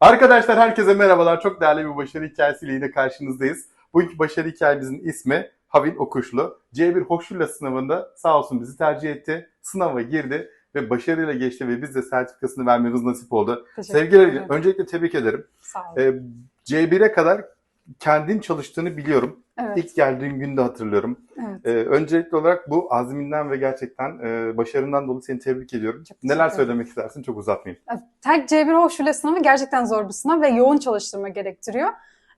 Arkadaşlar herkese merhabalar. Çok değerli bir başarı hikayesiyle yine karşınızdayız. Bugünkü başarı hikayemizin ismi Havin Okuşlu. C1 Hoşçula sınavında sağ olsun bizi tercih etti. Sınava girdi ve başarıyla geçti ve biz de sertifikasını vermemiz nasip oldu. Sevgili. Havin, öncelikle tebrik ederim. Sağ olun. Ee, C1'e kadar kendin çalıştığını biliyorum. Evet, İlk geldiğim günde hatırlıyorum. evet. Ee, öncelikli olarak bu azminden ve gerçekten e, başarından dolayı seni tebrik ediyorum. Çok Neler söylemek istersin? Çok uzatmayayım. Tek C1 Hoşule sınavı gerçekten zor bir sınav ve yoğun çalıştırma gerektiriyor.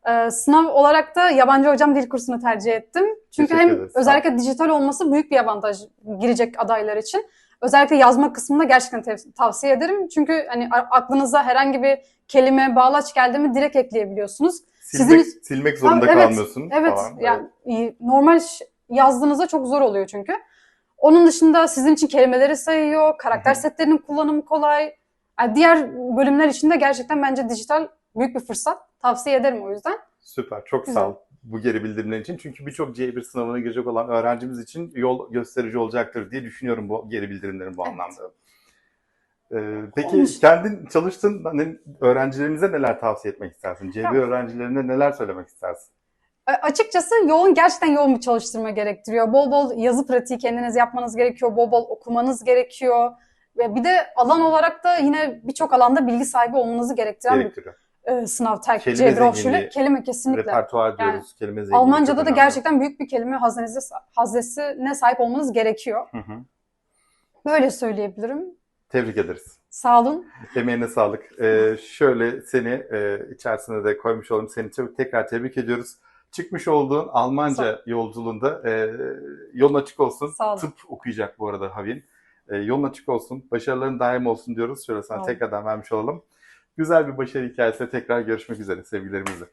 Ee, sınav olarak da yabancı hocam dil kursunu tercih ettim. Çünkü Teşekkür hem ederiz, özellikle dijital olması büyük bir avantaj girecek adaylar için. Özellikle yazma kısmında gerçekten tev- tavsiye ederim. Çünkü hani aklınıza herhangi bir kelime, bağlaç geldi mi direkt ekleyebiliyorsunuz. Silmek, Sizin- silmek zorunda Aa, evet, kalmıyorsun. Evet, falan. yani iyi. normal yazdığınızda çok zor oluyor çünkü. Onun dışında sizin için kelimeleri sayıyor, karakter Hı hı. setlerinin kullanımı kolay. Yani diğer bölümler için de gerçekten bence dijital büyük bir fırsat. Tavsiye ederim o yüzden. Süper. Çok Güzel. sağ ol bu geri bildirimler için. Çünkü birçok C1 sınavına girecek olan öğrencimiz için yol gösterici olacaktır diye düşünüyorum bu geri bildirimlerin bu Evet. anlamda. Ee, peki için- kendin çalıştın hani öğrencilerimize neler tavsiye etmek istersin? C1 Ya- öğrencilerine neler söylemek istersin? Açıkçası yoğun, gerçekten yoğun bir çalıştırma gerektiriyor. Bol bol yazı pratiği kendiniz yapmanız gerekiyor, bol bol okumanız gerekiyor. Ve bir de alan olarak da yine birçok alanda bilgi sahibi olmanızı gerektiren Gerektiriyor. bir e, sınav terk Kelime C1 Hochschule. zenginliği, Kelime kesinlikle. Repertuar Yani diyoruz. kelime zenginliği Almanca'da da gerçekten büyük bir kelime hazinesi, haznesine sahip olmanız gerekiyor. Hı hı. Böyle söyleyebilirim. Tebrik ederiz. Sağ olun. Emeğine sağlık. Ee, şöyle seni e, içerisine de koymuş olalım. Seni çok tekrar tebrik ediyoruz. Çıkmış olduğun Almanca yolculuğunda e, yolun açık olsun. Sağ olun. Tıp okuyacak bu arada Havin. E, yolun açık olsun. Başarıların daim olsun diyoruz. Şöyle sana Sağ tekrardan vermiş olalım. Güzel bir başarı hikayesiyle tekrar görüşmek üzere sevgilerimizle.